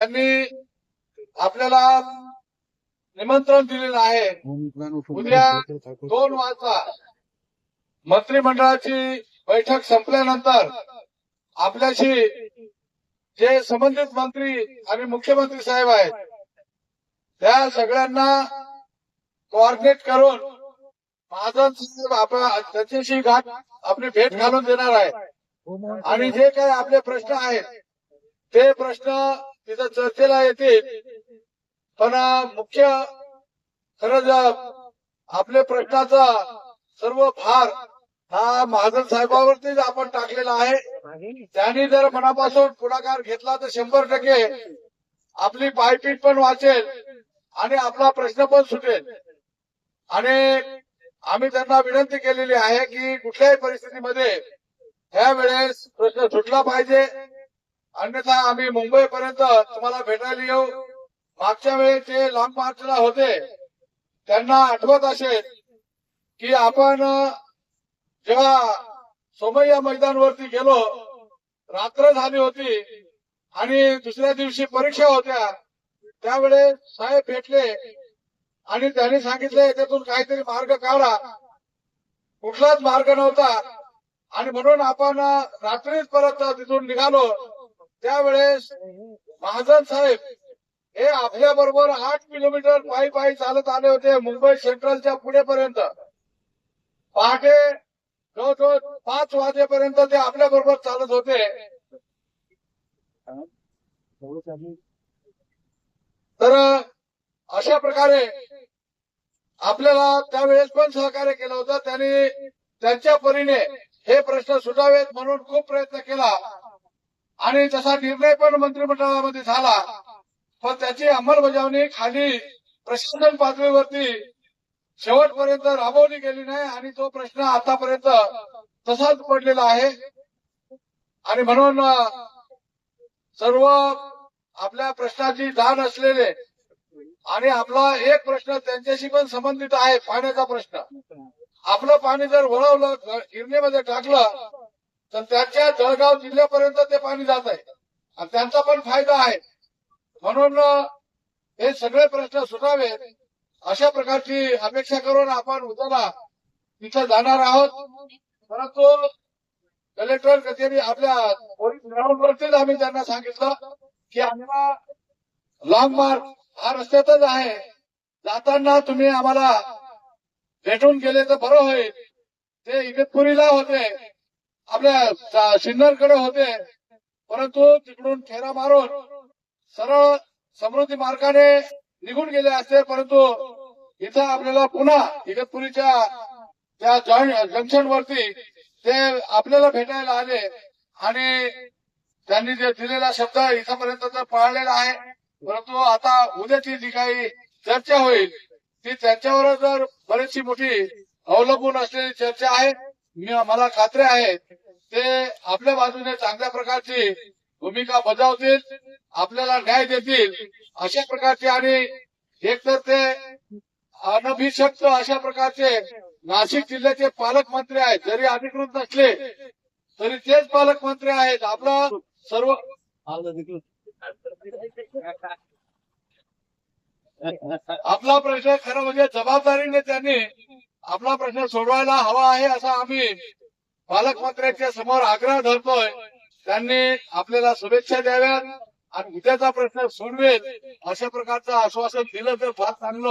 त्यांनी आपल्याला निमंत्रण दिलेलं आहे. उद्या दोन वाजता मंत्रिमंडळाची बैठक संपल्यानंतर आपल्याशी जे संबंधित मंत्री आणि मुख्यमंत्री साहेब आहेत त्या सगळ्यांना कोऑर्डिनेट करून महाजन साहेब त्याच्याशी घाट आपली भेट घालून देणार आहे आणि जे काही आपले प्रश्न आहेत ते प्रश्न तिथं चर्चेला येतील. पण मुख्य खरंच आपल्या प्रश्नाचा सर्व भार हा महाजन साहेबावरतीच आपण टाकलेला आहे. त्यांनी जर मनापासून पुढाकार घेतला तर शंभर टक्के आपली पायपीट पण वाचेल आणि आपला प्रश्न पण सुटेल. आणि आम्ही त्यांना विनंती केलेली आहे की कुठल्याही परिस्थितीमध्ये ह्या वेळेस प्रश्न सुटला पाहिजे. अन्यथा आम्ही मुंबईपर्यंत तुम्हाला भेटायला येऊ. मागच्या वेळेस ते लॉंग मार्चला होते. त्यांना आठवत असेल की आपण जेव्हा सोमय्या मैदानवरती गेलो रात्र झाली होती आणि दुसऱ्या दिवशी परीक्षा होत्या. त्यावेळेस साहेब भेटले आणि त्यांनी सांगितले त्यातून काहीतरी मार्ग काढा. कुठलाच मार्ग नव्हता. आणि म्हणून आपण रात्रीच परत तिथून निघालो. त्यावेळेस महाजन साहेब हे आपल्या बरोबर आठ किलोमीटर पायी पायी चालत आले होते मुंबई सेंट्रलच्या पुढेपर्यंत. पहाटे जवळजवळ पाच वाजेपर्यंत ते आपल्या बरोबर चालत होते. तर अशा प्रकारे आपल्याला त्यावेळेस पण सहकार्य केलं होतं. त्यांनी त्यांच्या परीने हे प्रश्न सुटावेत म्हणून खूप प्रयत्न केला. आणि तसा निर्णय पण मंत्रिमंडळामध्ये झाला. पण त्याची अंमलबजावणी खाली प्रशासन पातळीवरती शेवटपर्यंत राबवली गेली नाही आणि तो प्रश्न आतापर्यंत तसाच पडलेला आहे. आणि म्हणून सर्व आपल्या प्रश्नाची जाण असलेले आणि आपला एक प्रश्न त्यांच्याशी पण संबंधित आहे पाण्याचा प्रश्न. आपलं पाणी जर वळवलं गिरणीमध्ये टाकलं तर त्यांच्या जळगाव जिल्ह्यापर्यंत ते पाणी जात आहे. आणि त्यांचा पण फायदा आहे. म्हणून हे सगळे प्रश्न सुटावेत अशा प्रकारची अपेक्षा करून आपण उद्याला तिथे जाणार आहोत. परंतु कलेक्टर कचेरी आपल्या पोलीस ग्राउंडवरतीच आम्ही त्यांना सांगितलं की आम्हाला लॉंग मार्ग हा रस्त्यातच आहे. जाताना तुम्ही आम्हाला भेटून गेले तर बरं होईल. ते इगतपुरीला होते. आपल्या सिन्नरकडे होते. परंतु तिकडून फेरा मारून सरळ समृद्धी मार्गाने निघून गेले असते. परंतु इथं आपल्याला पुन्हा इगतपुरीच्या त्या जंक्शन वरती ते आपल्याला भेटायला आले आणि त्यांनी जे दिलेला शब्द इथपर्यंत तर पाळलेला आहे. परंतु आता उद्याची जी काही चर्चा होईल ती त्यांच्यावर जर बरीचशी मोठी अवलंबून असलेली चर्चा आहे मी मला खात्री आहे ते आपल्या बाजूने चांगल्या प्रकारची भूमिका बजावतील आपल्याला न्याय देतील अशा प्रकारचे आणि एकतर ते अनभिशक्त अशा प्रकारचे नाशिक जिल्ह्याचे पालकमंत्री आहेत. जरी अधिकृत नसले तरी तेच पालकमंत्री आहेत. आपलं सर्व आपला प्रश्न खरं म्हणजे जबाबदारीने त्यांनी आपला प्रश्न सोडवायला हवा आहे असा आम्ही पालकमंत्र्यांच्या समोर आग्रह धरतोय त्यांनी आपल्याला शुभेच्छा द्याव्यात आणि उद्याचा प्रश्न सोडवेल अशा प्रकारचं आश्वासन दिलं तर फार चांगलं